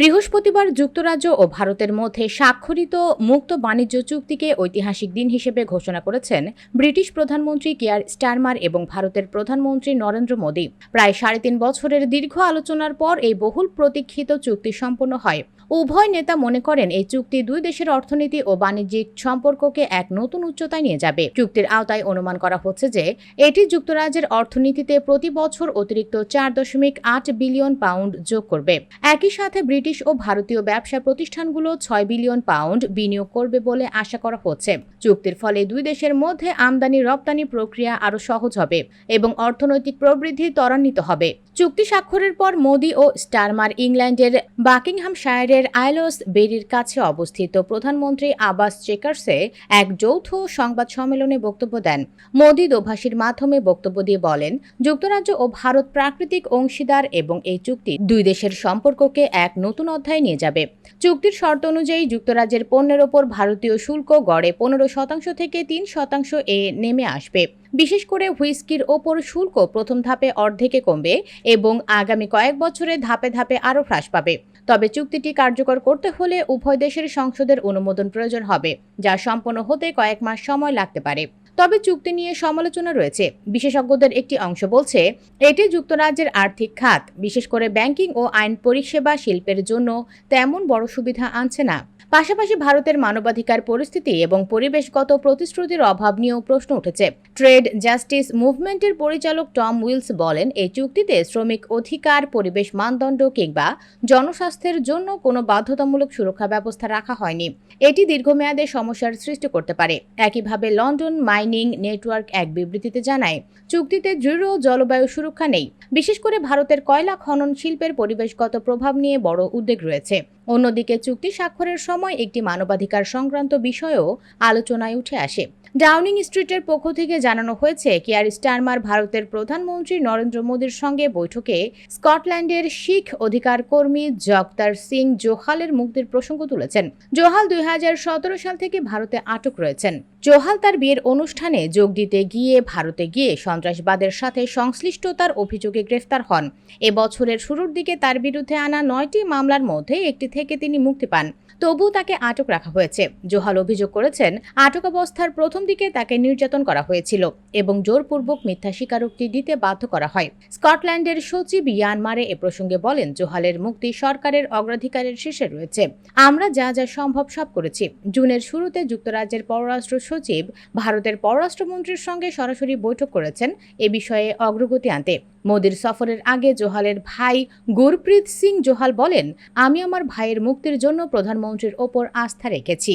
বৃহস্পতিবার যুক্তরাজ্য ও ভারতের মধ্যে স্বাক্ষরিত মুক্ত বাণিজ্য চুক্তিকে ঐতিহাসিক দিন হিসেবে ঘোষণা করেছেন ব্রিটিশ প্রধানমন্ত্রী কেয়ার স্টারমার এবং ভারতের প্রধানমন্ত্রী নরেন্দ্র মোদী। প্রায় সাড়ে তিন বছরের দীর্ঘ আলোচনার পর এই বহুল প্রতীক্ষিত চুক্তি সম্পন্ন হয়। উভয় নেতা মনে করেন এই চুক্তি দুই দেশের অর্থনীতি ও বাণিজ্যিক সম্পর্ককে এক নতুন উচ্চতায় নিয়ে যাবে। চুক্তির আওতায় অনুমান করা হচ্ছে যে, এটি যুক্তরাজ্যের অর্থনীতিতে প্রতি বছর অতিরিক্ত চার দশমিক আট বিলিয়ন পাউন্ড যোগ করবে। একই সাথে ব্রিটিশ ও ভারতীয় ব্যবসা প্রতিষ্ঠানগুলো ছয় বিলিয়ন পাউন্ড বিনিয়োগ করবে বলে আশা করা হচ্ছে। চুক্তির ফলে দুই দেশের মধ্যে আমদানি রপ্তানি প্রক্রিয়া আরও সহজ হবে এবং অর্থনৈতিক প্রবৃদ্ধি ত্বরান্বিত হবে। চুক্তি স্বাক্ষরের পর মোদি ও স্টারমার ইংল্যান্ডের বাকিংহাম শায়ারের আইলস বেরির কাছে অবস্থিত প্রধানমন্ত্রী আবাস চেকার্সে এক যৌথ সংবাদ সম্মেলনে বক্তব্য দেন। মোদি দোভাষীর মাধ্যমে বক্তব্য দিয়ে বলেন, যুক্তরাজ্য ও ভারত প্রাকৃতিক অংশীদার এবং এই চুক্তি দুই দেশের সম্পর্ককে এক নতুন অধ্যায়ে নিয়ে যাবে। চুক্তির শর্ত অনুযায়ী যুক্তরাজ্যের পণ্যের ওপর ভারতীয় শুল্ক গড়ে পনেরো শতাংশ থেকে তিন শতাংশ এ নেমে আসবে। বিশেষ করে হুইস্কির ওপর শুল্ক প্রথম ধাপে অর্ধেকে কমবে এবং আগামী কয়েক বছরে ধাপে ধাপে আরও হ্রাস পাবে। তবে চুক্তিটি কার্যকর করতে হলে উভয় দেশের সংসদের অনুমোদন প্রয়োজন হবে, যা সম্পন্ন হতে কয়েক মাস সময় লাগতে পারে। তবে চুক্তি নিয়ে সমালোচনা রয়েছে। বিশেষজ্ঞদের একটি অংশ বলছে, এটি যুক্তরাজ্যের আর্থিক খাত। বিশেষ করে ব্যাংকিং ও আইন পরিষেবা শিল্পের জন্য তেমন বড় সুবিধা আনছে না। পাশাপাশি ভারতের মানবাধিকার পরিস্থিতি এবং পরিবেশগত প্রতিশ্রুতির অভাব নিয়েও প্রশ্ন উঠেছে। ট্রেড জাস্টিস মুভমেন্টের পরিচালক টম উইলস বলেন, এই চুক্তিতে শ্রমিক অধিকার, পরিবেশ মানদণ্ড কিংবা জনস্বাস্থ্যের জন্য কোনো বাধ্যতামূলক সুরক্ষা ব্যবস্থা রাখা হয়নি। এটি দীর্ঘমেয়াদে সমস্যার সৃষ্টি করতে পারে। একইভাবে লন্ডন মাইনিং নেটওয়ার্ক এক বিবৃতিতে জানায়, চুক্তিতে দৃঢ় জলবায়ু সুরক্ষা নেই। বিশেষ করে ভারতের কয়লা খনন শিল্পের পরিবেশগত প্রভাব নিয়ে বড় উদ্বেগ রয়েছে। অন্যদিকে চুক্তি স্বাক্ষরের সময় একটি মানবাধিকার সংক্রান্ত বিষয়েও আলোচনায় উঠে আসে। ডাউনিং স্ট্রিটের পক্ষ থেকে জানানো হয়েছে, কেয়ার স্টারমার ভারতের প্রধানমন্ত্রী নরেন্দ্র মোদীর সঙ্গে বৈঠকে স্কটল্যান্ডের শিখ অধিকার কর্মী জগতার সিং জোহালের মুক্তির প্রসঙ্গ তুলেছেন। জোহাল দুই হাজার সতেরো সাল থেকে ভারতে আটক রয়েছেন। জোহাল তার বিয়ের অনুষ্ঠানে যোগ দিতে গিয়ে ভারতে গিয়ে সন্ত্রাসবাদের সাথে সংশ্লিষ্টতার অভিযোগে গ্রেফতার হন। এ বছরের শুরুর দিকে তার বিরুদ্ধে আনা নয়টি মামলার মধ্যে একটি থেকে তিনি মুক্তি পান। তবু তাকে আটক রাখা হয়েছে। জোহাল অভিযোগ করেছেন আটক অবস্থার প্রথম দিকে তাকে নির্যাতন করা হয়েছিল এবং জোরপূর্বক মিথ্যা স্বীকারোক্তি দিতে বাধ্য করা হয়। স্কটল্যান্ডের সচিব ইয়ানমারে এ প্রসঙ্গে বলেন, জোহালের মুক্তি সরকারের অগ্রাধিকারের শীর্ষে রয়েছে। আমরা যা যা সম্ভব সব করেছি। জুনের শুরুতে যুক্তরাজ্যের পররাষ্ট্র সচিব, ভারতের পররাষ্ট্রমন্ত্রীর সঙ্গে সরাসরি বৈঠক করেছেন এ বিষয়ে অগ্রগতি আনতে। মোদির সফরের আগে জোহালের ভাই গুরপ্রীত সিং জোহাল বলেন, আমি আমার ভাইয়ের মুক্তির জন্য প্রধানমন্ত্রীর ওপর আস্থা রেখেছি।